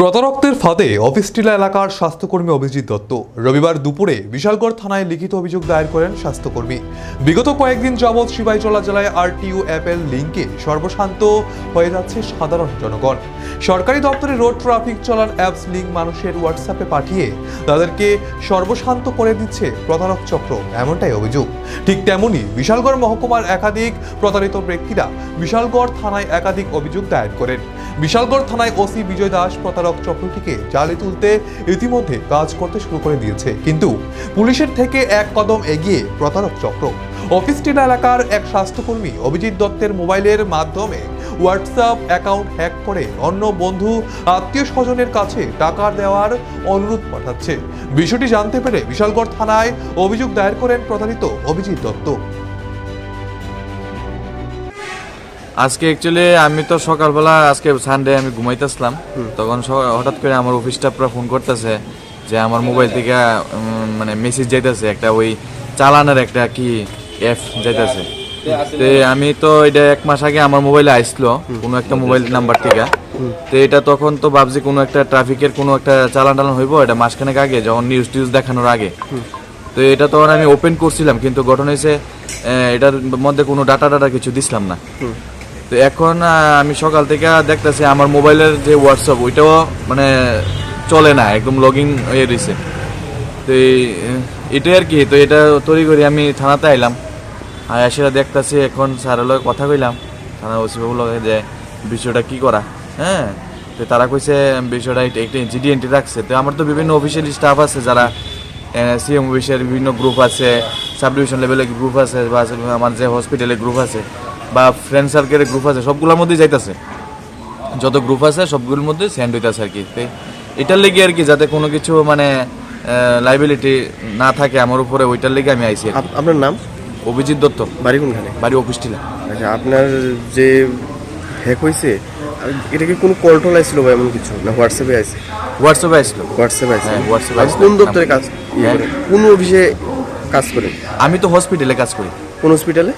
প্রতারকদের ফাঁদে অফিস টিলা এলাকার স্বাস্থ্যকর্মী অভিজিৎ দত্ত। রবিবার দুপুরে বিশালগড় থানায় লিখিত অভিযোগ দায়ের করেন স্বাস্থ্যকর্মী। বিগত কয়েকদিন যাবৎ সিপাহীজলা জেলায় আরটিইউ অ্যাপের লিঙ্কে সর্বশান্ত হয়ে যাচ্ছে সাধারণ জনগণ। সরকারি দপ্তরে রোড ট্রাফিক চলার অ্যাপস লিঙ্ক মানুষের হোয়াটসঅ্যাপে পাঠিয়ে তাদেরকে সর্বশান্ত করে দিচ্ছে প্রতারক চক্র, এমনটাই অভিযোগ। ঠিক তেমনি বিশালগড় মহকুমার একাধিক প্রতারিত ব্যক্তিরা বিশালগড় থানায় একাধিক অভিযোগ দায়ের করেন। বিশালগড় থানায় ওসি বিজয় দাস প্রতারক চক্রটিকে জালে তুলতে ইতিমধ্যে কাজ করতে শুরু করে দিয়েছে। কিন্তু পুলিশের থেকে এক কদম এগিয়ে প্রতারক চক্র। অফিস টিলা এলাকার এক স্বাস্থ্যকর্মী অভিজিৎ দত্তের মোবাইলের মাধ্যমে হোয়াটসঅ্যাপ অ্যাকাউন্ট হ্যাক করে অন্য বন্ধু আত্মীয় স্বজনের কাছে টাকা দেওয়ার অনুরোধ পাঠাচ্ছে। বিষয়টি জানতে পেরে বিশালগড় থানায় অভিযোগ দায়ের করেন প্রতারিত অভিজিৎ দত্ত। আজকে অ্যাকচুয়ালি আমি তো সকালবেলা আজকে সানডে আমি ঘুমাইতেছিলাম। তখন হঠাৎ করে আমার অফিস স্টাফরা ফোন করতেছে যে আমার মোবাইল থেকে মানে মেসেজ যাইতেছে একটা ওই চালানের একটা কি অ্যাপ যাইতেছে। তো আমি তো এটা এক মাস আগে আমার মোবাইলে আইসলো কোনো একটা মোবাইল নাম্বার থেকে। তো এটা তখন তো ভাবছি কোনো একটা ট্রাফিকের কোনো একটা চালান টালান হইব এটা মাসখানেক আগে যখন নিউজ টিউজ দেখানোর আগে। তো এটা তখন আমি ওপেন করছিলাম কিন্তু ঘটনা হয়েছে এটার মধ্যে কোনো ডাটা ডাটা কিছু দিছিলাম না। তো এখন আমি সকাল থেকে দেখতেছি আমার মোবাইলের যে হোয়াটসঅ্যাপ ওইটাও মানে চলে না, একদম লগিং হয়ে রয়েছে তো এটাই আর কি, তো এটা তৈরি করি, আমি থানাতে আইলাম। আর সেটা দেখতেছি এখন স্যারের লগে কথা কইলাম, থানা ওসি বাবুর লগে যে বিষয়টা কি করা হ্যাঁ? তো তারা কইছে বিষয়টা একটা জিডি এন্ট্রি রাখছে। তো আমার তো বিভিন্ন অফিসিয়াল স্টাফ আছে যারা সিএম অফিসের বিভিন্ন গ্রুপ আছে সাব ডিভিশন লেভেলের গ্রুপ আছে, বা আমার যে হসপিটালের গ্রুপ আছে। বা ফ্রেন্ড সার্কেলের গ্রুপ আছে সবগুলোর মধ্যেই যাইতেছে। যত গ্রুপ আছে সবগুলোর মধ্যে সেন্ড হইতেছে আর কি। এটার লেগে আর কি যাতে কোনো কিছু মানে লাইবিলিটি না থাকে আমার উপরে ওইটার লেগে আমি আইছি। আপ- আপনার নাম? অভিজিৎ দত্ত। বাড়ি কোনখানে? বাড়ি অফিস টিলা। আচ্ছা আপনার যে হ্যাক হয়েছে এটা কি কোনো কল টল আসছিল বা এমন কিছু না হোয়াটসঅ্যাপে আছে হোয়াটসঅ্যাপে আসলো হোয়াটসঅ্যাপে আছে হ্যাঁ, WhatsApp-এ কোন দপ্তরে কাজ হ্যাঁ। কোন অফিসে কাজ করেন? আমি তো হসপিটালে কাজ করি। কোন হসপিটালে